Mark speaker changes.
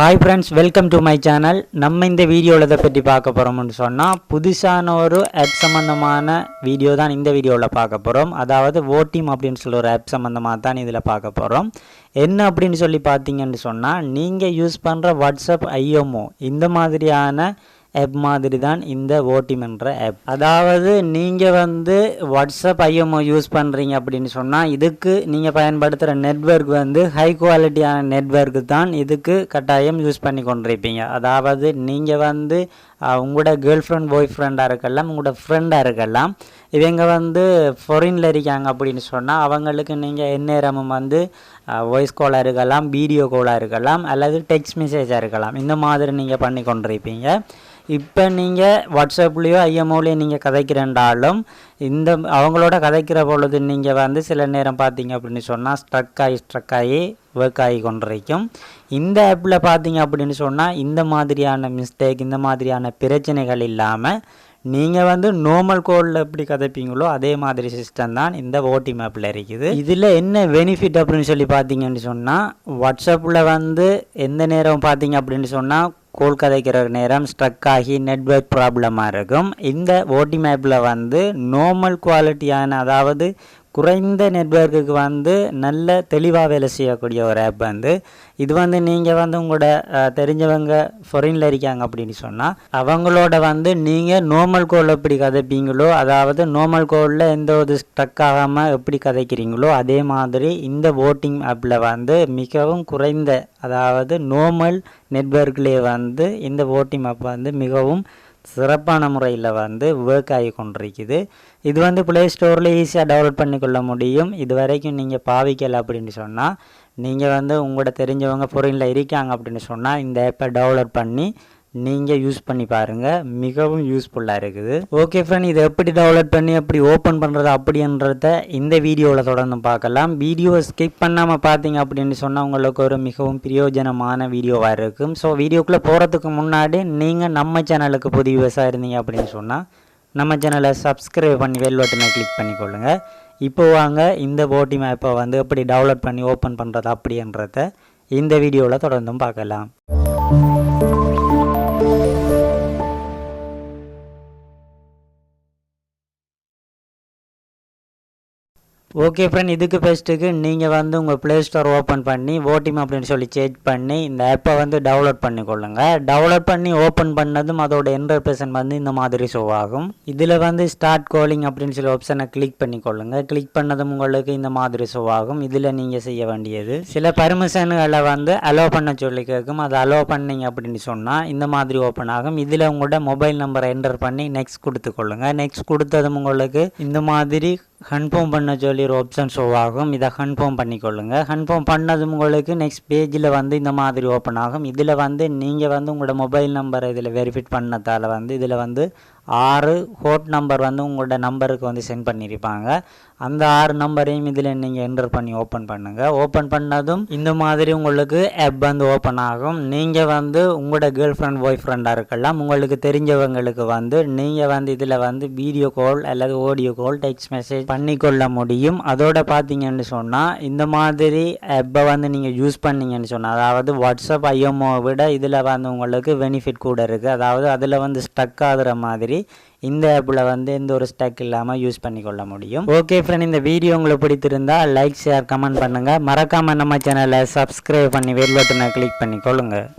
Speaker 1: Hi friends welcome to my channel நம்ம இந்த வீடியோவில் இதை பற்றி பார்க்க போகிறோம்னு சொன்னால் புதுசான ஒரு ஆப் சம்மந்தமான வீடியோ தான் இந்த வீடியோவில் பார்க்க போகிறோம் அதாவது ஓட்டிம் அப்படின்னு சொல்லி ஒரு ஆப் சம்மந்தமாக தான் இதில் பார்க்க போகிறோம் என்ன அப்படின்னு சொல்லி பார்த்தீங்கன்னு சொன்னால் நீங்கள் யூஸ் பண்ணுற வாட்ஸ்அப் ஐஎம்ஓ இந்த மாதிரியான ஆப் மாதிரி தான் இந்த ஓட்டிம் என்ற ஆப் அதாவது நீங்கள் வந்து வாட்ஸ்அப் ஐஎம்ஓ யூஸ் பண்ணுறீங்க அப்படின்னு சொன்னால் இதுக்கு நீங்கள் பயன்படுத்துகிற நெட்வொர்க் வந்து ஹை குவாலிட்டியான நெட்ஒர்க் தான் இதுக்கு கட்டாயம் யூஸ் பண்ணி கொண்டிருப்பீங்க. அதாவது நீங்கள் வந்து உங்களோட கேர்ள் ஃப்ரெண்ட் பாய் ஃப்ரெண்டாக இருக்கலாம் உங்களோட ஃப்ரெண்டாக இருக்கலாம் இவங்க வந்து ஃபாரினில் இருக்காங்க அப்படின்னு சொன்னால் அவங்களுக்கு நீங்கள் எந்நேரமும் வந்து வாய்ஸ் காலாக இருக்கலாம் வீடியோ காலாக இருக்கலாம் அல்லது டெக்ஸ்ட் மெசேஜாக இருக்கலாம். இந்த மாதிரி நீங்கள் பண்ணி கொண்டிருப்பீங்க. இப்போ நீங்கள் வாட்ஸ்அப்லேயோ ஐஎம்ஓலேயோ நீங்கள் கதைக்கிறண்டாலும் இந்த அவங்களோட கதைக்கிற பொழுது நீங்கள் வந்து சில நேரம் பார்த்தீங்க அப்படின்னு சொன்னால் ஸ்ட்ரக் ஆகி ஸ்ட்ரக் ஆகி ஒர்க் ஆகி கொண்டிருக்கும். இந்த ஆப்பில் பார்த்தீங்க அப்படின்னு சொன்னால் இந்த மாதிரியான மிஸ்டேக் இந்த மாதிரியான பிரச்சனைகள் இல்லாமல் நீங்கள் வந்து நோமல் கோடில் எப்படி கதைப்பீங்களோ அதே மாதிரி சிஸ்டம் தான் இந்த ஓடி மேப்பில் இருக்குது. இதில் என்ன பெனிஃபிட் அப்படின்னு சொல்லி பார்த்தீங்கன்னு சொன்னால் வாட்ஸ்அப்பில் வந்து எந்த நேரம் பார்த்தீங்க அப்படின்னு சொன்னால் கோல் கதைக்கிற நேரம் ஸ்ட்ரக் ஆகி நெட்வொர்க் ப்ராப்ளமாக இருக்கும். இந்த ஓடி மேப்பில் வந்து நோமல் குவாலிட்டியான அதாவது குறைந்த நெட்வொர்க்குக்கு வந்து நல்ல தெளிவாக வேலை செய்யக்கூடிய ஒரு ஆப் வந்து இது வந்து நீங்கள் வந்து உங்களோட தெரிஞ்சவங்க ஃபொரினில் இருக்காங்க அப்படின்னு சொன்னால் அவங்களோட வந்து நீங்கள் நோமல் கோல் எப்படி கதைப்பீங்களோ அதாவது நோமல் கோலில் எந்த ஒரு ஸ்ட்ரக் ஆகாமல் எப்படி கதைக்கிறீங்களோ அதே மாதிரி இந்த ஓட்டிங் ஆப்பில் வந்து மிகவும் குறைந்த அதாவது நோமல் நெட்வொர்க்லேயே வந்து இந்த ஓட்டிங் ஆப் வந்து மிகவும் சிறப்பான முறையில் வந்து ஒர்க் ஆகி கொண்டிருக்குது. இது வந்து ப்ளே ஸ்டோரில் ஈஸியாக டவுன்லோட் பண்ணிக்கொள்ள முடியும். இது வரைக்கும் நீங்கள் பாவிக்கலை அப்படின்னு சொன்னால் நீங்கள் வந்து உங்களோட தெரிஞ்சவங்க பொருளில் இருக்காங்க அப்படின்னு சொன்னால் இந்த ஆப்பை டவுன்லோட் பண்ணி நீங்கள் யூஸ் பண்ணி பாருங்கள் மிகவும் யூஸ்ஃபுல்லாக இருக்குது. ஓகே ஃப்ரெண்ட் இதை எப்படி டவுன்லோட் பண்ணி எப்படி ஓப்பன் பண்ணுறது அப்படின்றத இந்த வீடியோவில் தொடர்ந்து பார்க்கலாம். வீடியோ ஸ்கிப் பண்ணாமல் பார்த்தீங்க அப்படின்னு சொன்னால் உங்களுக்கு ஒரு மிகவும் பிரயோஜனமான வீடியோவாக இருக்கும். ஸோ வீடியோக்குள்ளே போகிறதுக்கு முன்னாடி நீங்கள் நம்ம சேனலுக்கு புது விவசாயம் இருந்தீங்க அப்படின்னு சொன்னால் நம்ம சேனலை சப்ஸ்கிரைப் பண்ணி வெல் பட்டனை கிளிக் பண்ணிக்கொள்ளுங்க. இப்போ வாங்க இந்த போட்டி மேப்பை வந்து எப்படி டவுன்லோட் பண்ணி ஓப்பன் பண்ணுறது அப்படின்றத இந்த வீடியோவில் தொடர்ந்தும் பார்க்கலாம். ஓகே ஃப்ரெண்ட் இதுக்கு பெஸ்ட்டுக்கு நீங்கள் வந்து உங்கள் ப்ளே ஸ்டோர் ஓப்பன் பண்ணி ஓடிம் அப்படின்னு சொல்லி சேஞ்ச் பண்ணி இந்த ஆப்பை வந்து டவுன்லோட் பண்ணிக்கொள்ளுங்க. டவுன்லோட் பண்ணி ஓப்பன் பண்ணதும் அதோட என்டர்பேஷன் வந்து இந்த மாதிரி ஷோ ஆகும். இதில் வந்து ஸ்டார்ட் காலிங் அப்படின்னு சொல்லி ஆப்ஷனை கிளிக் பண்ணிக்கொள்ளுங்க. கிளிக் பண்ணதும் உங்களுக்கு இந்த மாதிரி ஷோ ஆகும். இதில் நீங்கள் செய்ய வேண்டியது சில பர்மிஷன்களை வந்து அலோவ் பண்ண சொல்லி கேட்கும். அதை அலோவ் பண்ணீங்க அப்படின்னு சொன்னால் இந்த மாதிரி ஓப்பன் ஆகும். இதில் உங்களோட மொபைல் நம்பரை என்டர் பண்ணி நெக்ஸ்ட் கொடுத்துக்கொள்ளுங்க. நெக்ஸ்ட் கொடுத்ததும் உங்களுக்கு இந்த மாதிரி கன்ஃபார்ம் பண்ண சொல்லி ஒரு ஆப்ஷன் ஷோ ஆகும் இதை கன்ஃபார்ம் பண்ணிக்கொள்ளுங்கள் கன்ஃபார்ம் பண்ணதும் உங்களுக்கு நெக்ஸ்ட் பேஜில் வந்து இந்த மாதிரி ஓப்பன் ஆகும். இதில் வந்து நீங்கள் வந்து உங்களோட மொபைல் நம்பரை இதில் வெரிஃபிட் பண்ணதால் வந்து இதில் வந்து ஆறு ஹோட் நம்பர் வந்து உங்களோட நம்பருக்கு வந்து சென்ட் பண்ணியிருப்பாங்க. அந்த ஆறு நம்பரையும் இதில் நீங்கள் என்டர் பண்ணி ஓப்பன் பண்ணுங்கள் ஓப்பன் பண்ணதும் இந்த மாதிரி உங்களுக்கு ஆப் வந்து ஓப்பன் ஆகும். நீங்கள் வந்து உங்களோட கேர்ள் ஃப்ரெண்ட் பாய் ஃப்ரெண்டாக இருக்கலாம். உங்களுக்கு தெரிஞ்சவங்களுக்கு வந்து நீங்கள் வந்து இதில் வந்து வீடியோ கால் அல்லது ஆடியோ கால் டெக்ஸ்ட் மெசேஜ் பண்ணிக்கொள்ள முடியும். அதோட பார்த்தீங்கன்னு சொன்னால் இந்த மாதிரி ஆப்பை வந்து நீங்கள் யூஸ் பண்ணீங்கன்னு சொன்னால் அதாவது வாட்ஸ்அப் ஐஎம்ஓ விட இதில் வந்து உங்களுக்கு பெனிஃபிட் கூட இருக்குது அதாவது அதில் வந்து ஸ்டக் ஆகுற மாதிரி இந்த ஆப்பில் வந்து எந்த ஒரு ஸ்டக் இல்லாமல் யூஸ் பண்ணிக்கொள்ள முடியும். ஓகே ஃப்ரெண்ட் இந்த வீடியோ உங்களுக்கு பிடித்திருந்தால் லைக் ஷேர் கமெண்ட் பண்ணுங்கள் மறக்காமல் நம்ம சேனலை சப்ஸ்கிரைப் பண்ணி வெளியில் பட்டனை கிளிக் கொள்ளுங்கள்